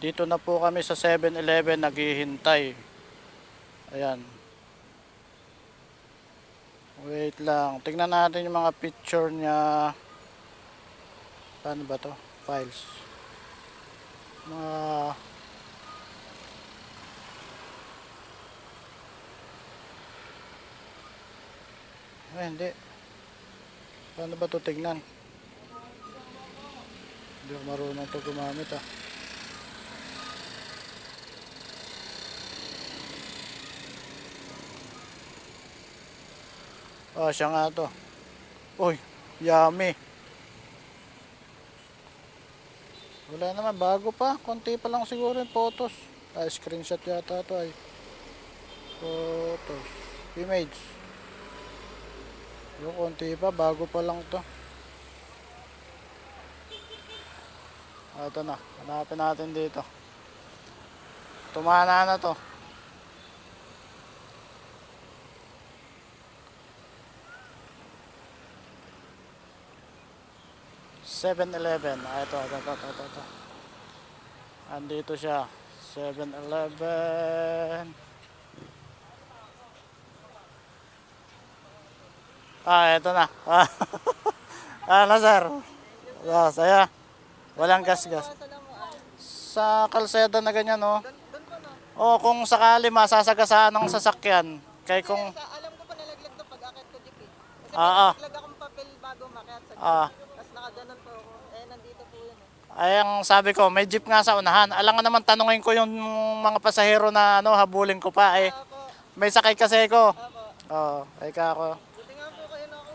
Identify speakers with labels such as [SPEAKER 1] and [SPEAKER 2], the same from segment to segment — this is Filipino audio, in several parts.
[SPEAKER 1] Dito na po kami sa 7-Eleven naghihintay. Ayan. Wait lang. Tingnan natin yung mga picture niya. Paano ba to? Files. Mga... Ay, hindi. Paano ba to tingnan? Hindi ako marunong to gumamit ah. Oh, siya nga to. Uy, yummy. Wala naman, bago pa. Konti pa lang siguro yung photos. Ay, screenshot yata to ay. Photos. Image. Yung konti pa, bago pa lang to. Ah, ito na. Hanapin natin dito. Tumana na to. Seven Eleven. Ah, ito, ito, ito, ito, ito, ito. Andito siya. 7-Eleven. Ah, ito na. Ah, ano, sir? Ah, saya. Walang gas-gas. Sa kalsada na ganyan, oh. Oh, kung sakali masasagasaan ng sasakyan. Kay kung...
[SPEAKER 2] Alam ko pa nalaglag to pag akit ko eh. Kasi
[SPEAKER 1] Ah, ah.
[SPEAKER 2] akong papel bago makiat sa.
[SPEAKER 1] Ah.
[SPEAKER 2] Nakaganon po ako. Eh, nandito po yun eh.
[SPEAKER 1] Ay, ang sabi ko, may jeep nga sa unahan. Alangan naman tanungin ko yung mga pasahero na ano, habulin ko pa. Eh, may sakay kasi ko.
[SPEAKER 2] ako.
[SPEAKER 1] Oo, oh, ay ka ako.
[SPEAKER 2] Buti nga po kayo na ako.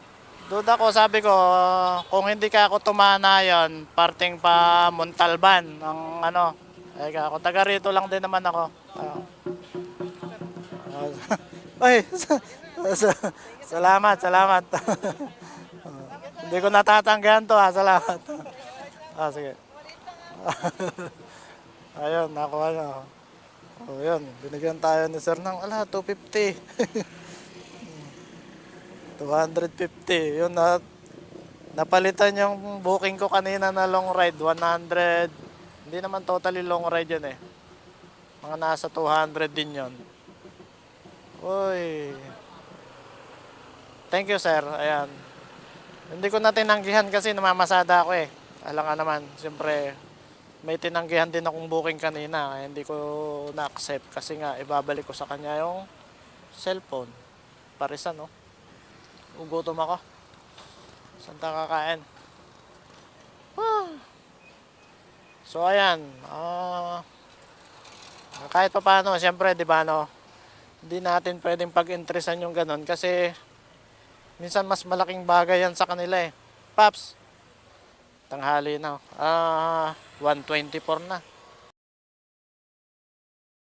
[SPEAKER 1] Duda ko, sabi ko, kung hindi ka ako tumana yon parting pa Montalban, ang ano, ay ka ako. Taga rito lang din naman ako. Oo. Ay, sa- sa- salamat, salamat. hindi ko natatanggihan to ha, salamat. Ah, sige. Ayun, nakuha na. Oh, yun. Binigyan tayo ni sir ng, ala, 250. 250. Yun na, napalitan yung booking ko kanina na long ride, 100. Hindi naman totally long ride yun eh. Mga nasa 200 din yun. Uy. Thank you sir. Ayan. Hindi ko na tinanggihan kasi namamasada ako eh. Alam nga naman, siyempre may tinanggihan din akong booking kanina. Kaya hindi ko na-accept kasi nga ibabalik ko sa kanya yung cellphone. Parisan no. Ugutom ako. Saan tayo kakain? Ah. So ayan, ah kahit pa paano, siyempre, di ba no, hindi natin pwedeng pag-interesan yung ganun kasi minsan mas malaking bagay yan sa kanila eh. Paps, tanghali na. Ah, 124 na.